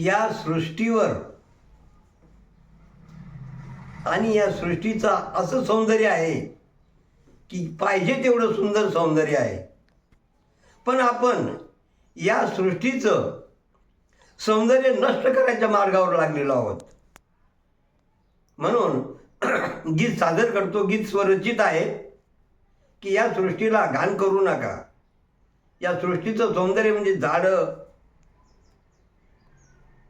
या सृष्टीवर आणि या सृष्टीचा असं सौंदर्य आहे की पाहिजे तेवढं सुंदर सौंदर्य आहे. पण आपण या सृष्टीचं सौंदर्य नष्ट करायच्या मार्गावर लागलेलो आहोत. म्हणून गीत सादर करतो गीत स्वरचित आहे की या सृष्टीला घाण करू नका. या सृष्टीचं सौंदर्य म्हणजे झाडं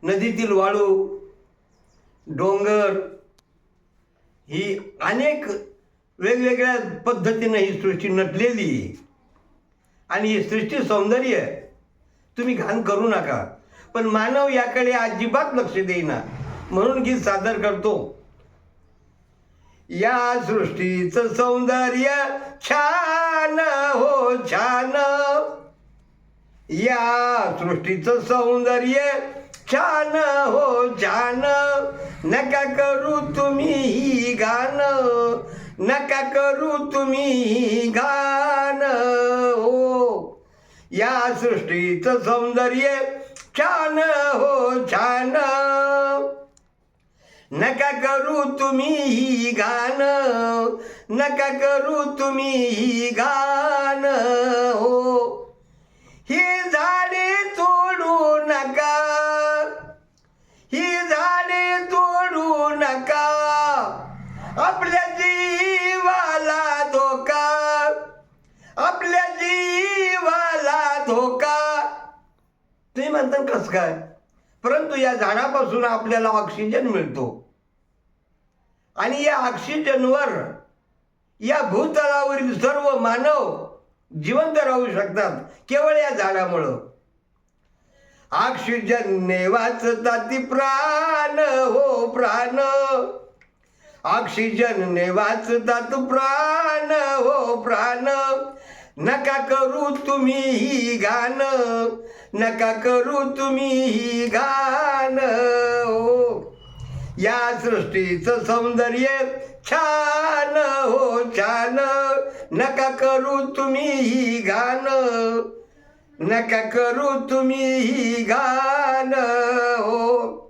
नदीतील वाळू डोंगर ही अनेक वेगवेगळ्या पद्धतीनं ही सृष्टी नटलेली आणि ही सृष्टी सौंदर्य तुम्ही घाण करू नका. पण मानव याकडे अजिबात लक्ष देईना. म्हणून गीत सादर करतो. या सृष्टीचं सौंदर्य छान हो छान. या सृष्टीचं सौंदर्य छान हो छान नका करू तुम्ही ही गाणं नका करू तुम्ही ही गाणं हो। या सृष्टीचं सौंदर्य छान हो छान नका करू तुम्ही ही गाणं नका करू तुम्ही ही गाणं आपल्या जीवाला धोका. आपल्या जीवाला धोका. तुम्ही म्हणता कसं काय? परंतु या झाडापासून आपल्याला ऑक्सिजन मिळतो. आणि या ऑक्सिजनवर या भूतलावरील सर्व मानव जिवंत राहू शकतात केवळ या झाडामुळं. ऑक्सिजनने वाचतात प्राण हो प्राण. ऑक्सिजनने वाचतात प्राण हो प्राण. नका करू तुम्ही ही गाण नका करू तुम्ही ही गाण हो. या सृष्टीचं सौंदर्य छान हो छान. नका करू तुम्ही ही गाण नका करू तुम्ही ही गाण हो.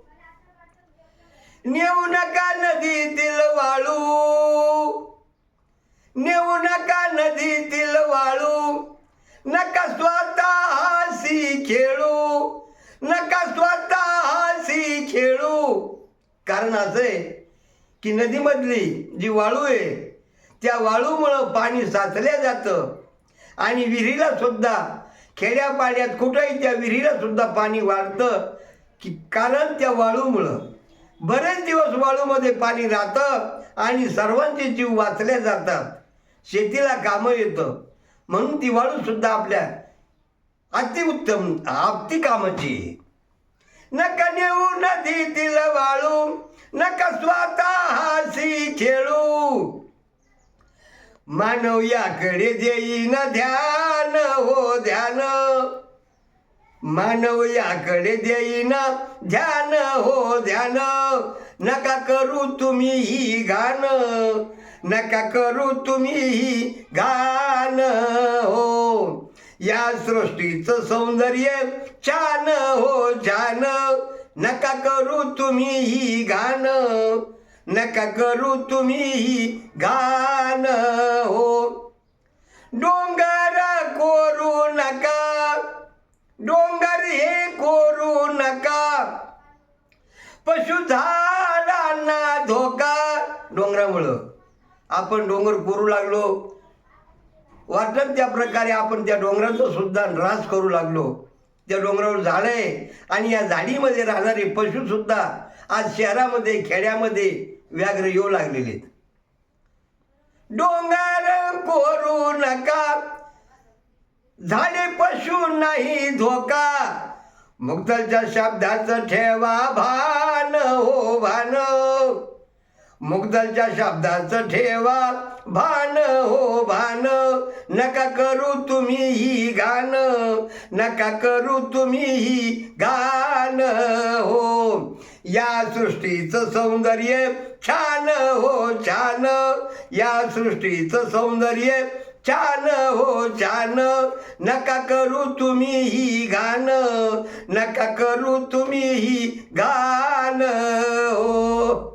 नेऊ नका नदीतील वाळू. नेऊ नका नदीतील वाळू. नका स्वतः हसी खेळू. नका स्वतः हसी खेळू. कारण असं आहे की नदीमधली जी वाळू आहे त्या वाळूमुळं पाणी साचलं जातं. आणि विहिरीला सुद्धा खेड्यापाड्यात कुठंही त्या विहिरीला सुद्धा पाणी वाढतं की कारण त्या वाळूमुळं. बरेच दिवस वाळूमध्ये पाणी राहतं आणि सर्वांचे जीव वाचले जातात. शेतीला कामं येतं. म्हणून ती वाळूसुद्धा आपल्या अतिउत्तम आपती कामाची नका नेऊ नदीतील वाळू नका स्वतः खेळू. मानव याकडे देईन ध्यान हो ध्यान. मानव याकडे देईन. ध्यान हो ध्यान. नका करू तुम्ही ही गाण. नका करू तुम्ही ही गाण. हो. या सृष्टीचं सौंदर्य छान हो छान. नका करू तुम्ही ही गाण. नका करू तुम्ही ही गाण. हो. डोंगर हे करू नका. पशुधारांना धोका. डोंगरामुळं. आपण डोंगर कोरू लागलो. वाटत त्या प्रकारे आपण त्या डोंगराचा सुद्धा ऱ्हास करू लागलो. त्या डोंगरावर झाड आहे आणि या झाडीमध्ये राहणारे पशुसुद्धा आज शहरामध्ये खेड्यामध्ये व्याघ्र येऊ लागलेले आहेत. डोंगर कोरू नका. झाडे पशु नाही धोका. मुक्तलच्या शब्दाचं ठेवा भान हो भान. मुग्दलच्या शब्दाचं ठेवा भान हो भान. नका करू तुम्ही ही गाण नका करू तुम्ही ही गाण हो. या सृष्टीचं सौंदर्य छान हो छान. या सृष्टीचं सौंदर्य छान हो छान नका करू तुम्ही ही घाण. नका करू तुम्ही ही घाण. हो.